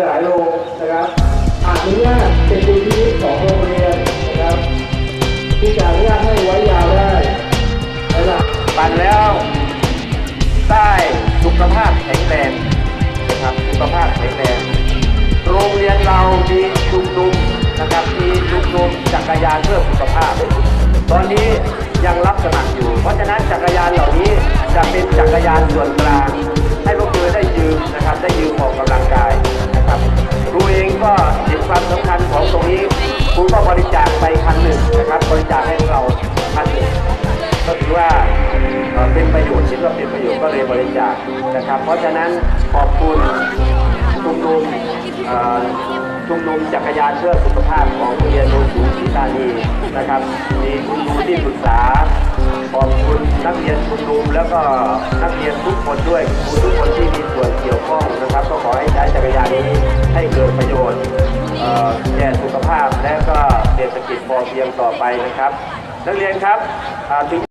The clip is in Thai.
หลายๆโรงนะครับอนุญาตเป็นดุลพินิจของโรงเรียนนะครับที่จะอนุญาตให้ไว้ยาวได้นะครับปั่นแล้วได้สุขภาพแข็งแรงนะครับสุขภาพแข็งแรงโรงเรียนเรามีชุมนุมนะครับมีชุมนุมจักรยานเพื่อสุขภาพ ว่าเป็นประโยชน์คิดว่าเป็นประโยชน์ก็เลยบริจาคนะครับ เพราะฉะนั้นขอบคุณชุมนุมชุมนุมจักรยานเพื่อสุขภาพของโรงเรียนโนนสูงศรีธานีนะครับ มีคุณครูที่ปรึกษาขอบคุณนักเรียนชุมนุมแล้วก็นักเรียนทุกคนด้วยครูทุกคนที่มีส่วนเกี่ยวข้องนะครับ ก็ขอให้ใช้จักรยานนี้ให้เกิดประโยชน์แก่สุขภาพและก็เศรษฐกิจพอเพียงต่อไปนะครับ นักเรียนครับถึง